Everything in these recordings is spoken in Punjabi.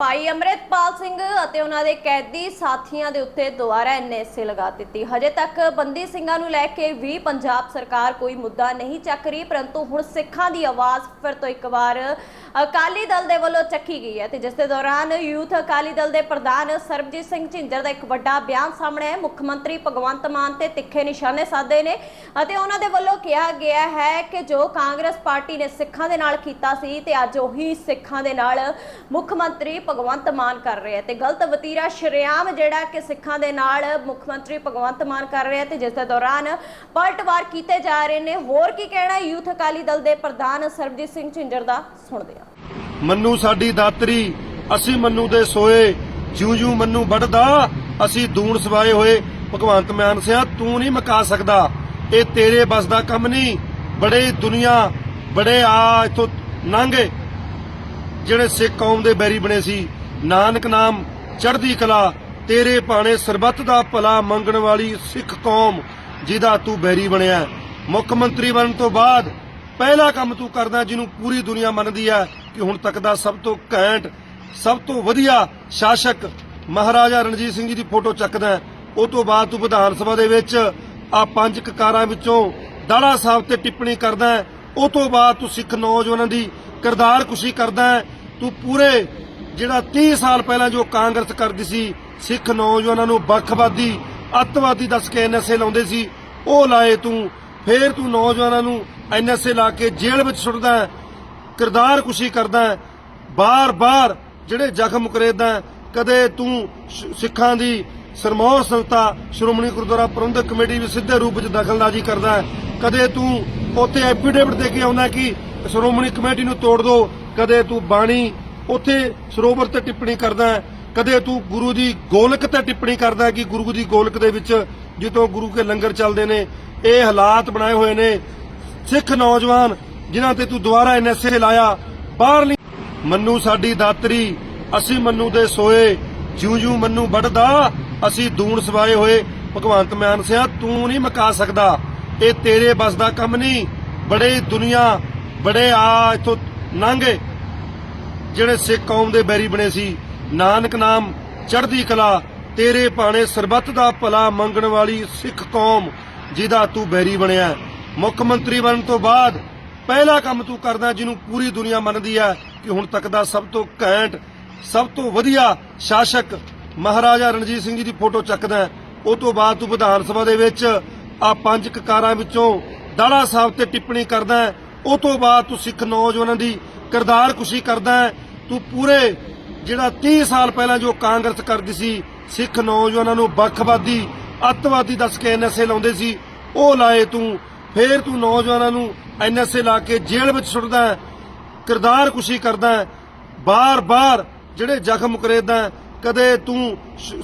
ਭਾਈ ਅਮਰਿਤਪਾਲ ਸਿੰਘ ਅਤੇ ਉਹਨਾਂ ਦੇ ਕੈਦੀ ਸਾਥੀਆਂ ਦੇ ਉੱਤੇ ਦੁਬਾਰਾ ਐਨਐਸਏ ਲਗਾ ਦਿੱਤੀ। ਹਜੇ ਤੱਕ ਬੰਦੀ ਸਿੰਘਾਂ ਨੂੰ ਲੈ ਕੇ ਵੀ ਪੰਜਾਬ ਸਰਕਾਰ ਕੋਈ ਮੁੱਦਾ ਨਹੀਂ ਚੱਕ ਰਹੀ, ਪਰੰਤੂ ਹੁਣ ਸਿੱਖਾਂ ਦੀ ਆਵਾਜ਼ ਫਿਰ ਤੋਂ ਇੱਕ ਵਾਰ ਅਕਾਲੀ ਦਲ ਦੇ ਵੱਲੋਂ ਚੱਕੀ ਗਈ ਹੈ ਤੇ ਜਿਸ ਦੇ ਦੌਰਾਨ ਯੂਥ ਅਕਾਲੀ ਦਲ ਦੇ ਪ੍ਰਧਾਨ ਸਰਬਜੀਤ ਸਿੰਘ ਝਿੰਜਰ ਦਾ ਇੱਕ ਵੱਡਾ ਬਿਆਨ ਸਾਹਮਣੇ ਹੈ ਮੁੱਖ ਮੰਤਰੀ ਭਗਵੰਤ ਮਾਨ ਤੇ ਤਿੱਖੇ ਨਿਸ਼ਾਨੇ ਸਾਧੇ ਨੇ ਅਤੇ ਉਹਨਾਂ ਦੇ ਵੱਲੋਂ ਕਿਹਾ ਗਿਆ ਹੈ ਕਿ ਜੋ ਕਾਂਗਰਸ ਪਾਰਟੀ ਨੇ ਸਿੱਖਾਂ ਦੇ ਨਾਲ ਕੀਤਾ ਸੀ ਤੇ ਅੱਜ ਉਹੀ ਸਿੱਖਾਂ ਦੇ ਨਾਲ ਮੁੱਖ ਮੰਤਰੀ ਭਗਵੰਤ ਮਾਨ ਕਰ ਰਿਹਾ ਤੇ ਗਲਤ ਵਤੀਰਾ ਸ਼ਰੇਆਮ ਜਿਹੜਾ ਕਿ ਸਿੱਖਾਂ ਦੇ ਨਾਲ ਮੁੱਖ ਮੰਤਰੀ ਭਗਵੰਤ ਮਾਨ ਕਰ ਰਹੇ ਤੇ ਜਿਸ ਦੇ ਦੌਰਾਨ ਪਲਟਵਾਰ ਕੀਤੇ ਜਾ ਰਹੇ ਨੇ। ਹੋਰ ਕੀ ਕਹਿਣਾ ਯੂਥ ਅਕਾਲੀ ਦਲ ਦੇ ਪ੍ਰਧਾਨ ਸਰਬਜੀਤ ਸਿੰਘ ਝਿੰਜਰ ਦਾ ਸੁਣਦੇ ਹਾਂ। ਮੰਨੂ ਸਾਡੀ ਦਾਤਰੀ, ਅਸੀਂ ਮੰਨੂ ਦੇ ਸੋਏ, ਜਿਉ ਜਿਉ ਮੰਨੂ ਵੱਢਦਾ, ਅਸੀਂ ਦੂਣ ਸਵਾਏ ਹੋਏ। ਭਗਵੰਤ ਮਾਨ ਸਿਆ, ਤੂੰ ਨਹੀਂ ਮਕਾ ਸਕਦਾ। ਇਹ ਤੇਰੇ ਬਸ ਦਾ ਕੰਮ ਨਹੀਂ। ਬੜੇ ਦੁਨੀਆ, ਬੜੇ ਆ, ਇਥੋਂ ਲੰਘੇ ਜਿਹੜੇ ਸਿੱਖ ਕੌਮ ਦੇ ਬੈਰੀ ਬਣੇ ਸੀ। ਨਾਨਕ ਨਾਮ ਚੜ੍ਹਦੀ ਕਲਾ, ਤੇਰੇ ਭਾਣੇ ਸਰਬੱਤ ਦਾ ਭਲਾ ਮੰਗਣ ਵਾਲੀ ਸਿੱਖ ਕੌਮ ਜਿਹਦਾ ਤੂੰ ਬੈਰੀ ਬਣਿਆ ਮੁੱਖ ਮੰਤਰੀ ਬਣਨ ਤੋਂ ਬਾਅਦ ਪਹਿਲਾ ਕੰਮ ਤੂੰ ਕਰਦਾ ਜਿਹਨੂੰ ਪੂਰੀ ਦੁਨੀਆ ਮੰਨਦੀ ਹੈ ਕਿ ਹੁਣ ਤੱਕ ਦਾ ਸਭ ਤੋਂ ਘੈਂਟ, ਸਭ ਤੋਂ ਵਧੀਆ ਸ਼ਾਸਕ ਮਹਾਰਾਜਾ ਰਣਜੀਤ ਸਿੰਘ ਜੀ ਦੀ ਫੋਟੋ ਚੱਕਦਾ ਹੈ। ਉਹ ਤੋਂ ਬਾਅਦ ਤੂੰ ਵਿਧਾਨ ਸਭਾ ਦੇ ਵਿੱਚ ਆ ਪੰਜ ਕਕਾਰਾਂ ਵਿੱਚੋਂ ਦਾੜਾ ਸਾਹਿਬ ਤੇ ਟਿੱਪਣੀ ਕਰਦਾ ਉਹ ਤੋਂ ਬਾਅਦ ਤੂੰ ਸਿੱਖ ਨੌਜਵਾਨਾਂ ਦੀ ਕਿਰਦਾਰ ਕੁਸ਼ੀ ਕਰਦਾ ਹੈ। ਤੂੰ ਪੂਰੇ ਜਿਹੜਾ 30 ਸਾਲ ਪਹਿਲਾਂ ਜੋ ਕਾਂਗਰਸ ਕਰਦੀ ਸੀ ਸਿੱਖ ਨੌਜਵਾਨਾਂ ਨੂੰ ਵੱਖਵਾਦੀ ਅੱਤਵਾਦੀ ਦੱਸ ਕੇ ਐਨਐਸਏ ਲਾਉਂਦੇ ਸੀ ਉਹ ਲਾਏ ਤੂੰ ਫੇਰ ਤੂੰ ਨੌਜਵਾਨਾਂ ਨੂੰ ਐਨਐਸਏ ਲਾ ਕੇ ਜੇਲ੍ਹ ਵਿੱਚ ਸੁੱਟਦਾ ਕਿਰਦਾਰ ਕੁਸ਼ੀ ਕਰਦਾ ਬਾਰ-ਬਾਰ ਜਿਹੜੇ ਜ਼ਖਮ ਕਰੇਦਾ ਹੈ, ਕਦੇ ਤੂੰ ਸਿੱਖਾਂ ਦੀ ਸਰਮੌਰ ਸੰਸਥਾ ਸ਼੍ਰੋਮਣੀ ਗੁਰਦੁਆਰਾ ਪ੍ਰਬੰਧਕ ਕਮੇਟੀ ਵਿੱਚ ਸਿੱਧੇ ਰੂਪ ਵਿੱਚ ਦਖਲਅੰਦਾਜ਼ੀ ਕਰਦਾ ਕਦੇ ਤੂੰ ਉੱਥੇ ਐਫੀਡੇਵਿਟ ਦੇ ਕੇ ਆਉਂਦਾ ਕਿ ਸ਼੍ਰੋਮਣੀ ਕਮੇਟੀ ਨੂੰ ਤੋੜ ਦੋ, ਕਦੇ ਤੂੰ ਬਾਣੀ ਉੱਥੇ ਸਰੋਵਰ ਤੇ ਟਿੱਪਣੀ ਕਰਦਾ ਕਦੇ ਤੂੰ ਗੁਰੂ ਦੀ ਗੋਲਕ ਤੇ ਟਿੱਪਣੀ ਕਰਦਾ ਕਿ ਗੁਰੂ ਦੀ ਗੋਲਕ ਦੇ ਵਿੱਚ ਜਿੱਥੋਂ ਗੁਰੂ ਕੇ ਲੰਗਰ ਚੱਲਦੇ ਨੇ, ਇਹ ਹਾਲਾਤ ਬਣਾਏ ਹੋਏ ਨੇ। ਸਿੱਖ ਨੌਜਵਾਨ ਜਿਨ੍ਹਾਂ ਤੇ ਤੂੰ ਦੁਬਾਰਾ ਐਨਐਸਏ ਲਾਇਆ, ਬਾਹਰਲੀ ਮੰਨੂ ਸਾਡੀ ਦਾਤਰੀ, ਅਸੀਂ ਮੰਨੂ ਦੇ ਸੋਏ ਜਿਉ ਜਿਉ ਮੰਨੂ ਵੱਢਦਾ, ਅਸੀਂ ਦੂਣ ਸਵਾਏ ਹੋਏ। ਭਗਵੰਤ ਮਾਨ ਸਿਆ, ਤੂੰ ਨਹੀਂ ਮਕਾ ਸਕਦਾ। ਇਹ ਤੇਰੇ ਬਸ ਦਾ ਕੰਮ ਨਹੀਂ, ਬੜੇ ਦੁਨੀਆ, ਬੜੇ ਆ ਇਥੋਂ ਲੰਘੇ ਜਿਹੜੇ ਸਿੱਖ ਕੌਮ ਦੇ ਬੈਰੀ ਬਣੇ ਸੀ, ਨਾਨਕ ਨਾਮ ਚੜ੍ਹਦੀ ਕਲਾ, ਤੇਰੇ ਭਾਣੇ ਸਰਬੱਤ ਦਾ ਭਲਾ ਮੰਗਣ ਵਾਲੀ ਸਿੱਖ ਕੌਮ, ਜਿਹਦਾ ਤੂੰ ਬੈਰੀ ਬਣਿਆ ਮੁੱਖ ਮੰਤਰੀ ਬਣਨ ਤੋਂ ਬਾਅਦ ਪਹਿਲਾ ਕੰਮ ਤੂੰ ਕਰਦਾ, ਜਿਹਨੂੰ ਪੂਰੀ ਦੁਨੀਆ ਮੰਨਦੀ ਹੈ, ਕਿ ਹੁਣ ਤੱਕ ਦਾ ਸਭ ਤੋਂ ਘੈਂਟ, ਸਭ ਤੋਂ ਵਧੀਆ ਸ਼ਾਸਕ ਮਹਾਰਾਜਾ ਰਣਜੀਤ ਸਿੰਘ ਜੀ ਦੀ ਫੋਟੋ ਚੱਕਦਾ ਉਹ ਤੋਂ ਬਾਅਦ ਤੂੰ ਵਿਧਾਨ ਸਭਾ ਦੇ ਵਿੱਚ ਆ ਪੰਜ ਕਕਾਰਾਂ ਵਿੱਚੋਂ ਦਾੜਾ ਸਾਹਿਬ ਤੇ ਟਿੱਪਣੀ ਕਰਦਾ ਉਹ ਤੋਂ ਬਾਅਦ ਤੂੰ ਸਿੱਖ ਨੌਜਵਾਨਾਂ ਦੀ ਕਿਰਦਾਰ ਕੁਸ਼ੀ ਕਰਦਾ ਤੂੰ ਪੂਰੇ ਜਿਹੜਾ 30 ਸਾਲ ਪਹਿਲਾਂ ਜੋ ਕਾਂਗਰਸ ਕਰਦੀ ਸੀ, ਸਿੱਖ ਨੌਜਵਾਨਾਂ ਨੂੰ ਵੱਖਵਾਦੀ ਅੱਤਵਾਦੀ ਦੱਸ ਕੇ ਐਨਐਸਏ ਲਾਉਂਦੇ ਸੀ, ਉਹ ਲਾਏ ਤੂੰ। ਫੇਰ ਤੂੰ ਨੌਜਵਾਨਾਂ ਨੂੰ ਐਨਐਸਏ ਲਾ ਕੇ ਜੇਲ੍ਹ ਵਿੱਚ ਸੁੱਟਦਾ ਕਿਰਦਾਰ ਕੁਸ਼ੀ ਕਰਦਾ ਹੈ। ਬਾਰ-ਬਾਰ ਜਿਹੜੇ ਜ਼ਖਮ ਕਰੇਦਾ ਕਦੇ ਤੂੰ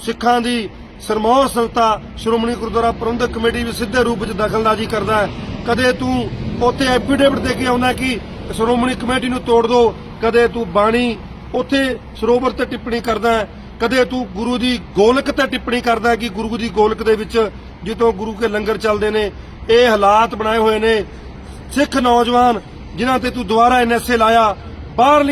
ਸਿੱਖਾਂ ਦੀ ਸਰਮੌਰ ਸੰਸਥਾ ਸ਼੍ਰੋਮਣੀ ਗੁਰਦੁਆਰਾ ਪ੍ਰਬੰਧਕ ਕਮੇਟੀ ਵਿੱਚ ਸਿੱਧੇ ਰੂਪ ਵਿੱਚ ਦਖਲਅੰਦਾਜ਼ੀ ਕਰਦਾ ਹੈ। ਕਦੇ ਤੂੰ ਉੱਥੇ ਐਫੀਡੇਵਿਟ ਦੇ ਕੇ ਆਉਂਦਾ ਕਿ ਸ਼੍ਰੋਮਣੀ ਕਮੇਟੀ ਨੂੰ ਤੋੜ ਦੋ, ਕਦੇ ਤੂੰ ਬਾਣੀ ਉੱਥੇ ਸਰੋਵਰ ਤੇ ਟਿੱਪਣੀ ਕਰਦਾ ਕਦੇ ਤੂੰ ਗੁਰੂ ਦੀ ਗੋਲਕ ਤੇ ਟਿੱਪਣੀ ਕਰਦਾ ਕਿ ਗੁਰੂ ਦੀ ਗੋਲਕ ਦੇ ਵਿੱਚ ਜਿੱਥੋਂ ਗੁਰੂ ਕੇ ਲੰਗਰ ਚੱਲਦੇ ਨੇ, ਇਹ ਹਾਲਾਤ ਬਣਾਏ ਹੋਏ ਨੇ ਸਿੱਖ ਨੌਜਵਾਨ ਜਿਨ੍ਹਾਂ ਤੇ ਤੂੰ ਦੁਬਾਰਾ ਐਨਐਸਏ ਲਾਇਆ, ਬਾਹਰਲੀ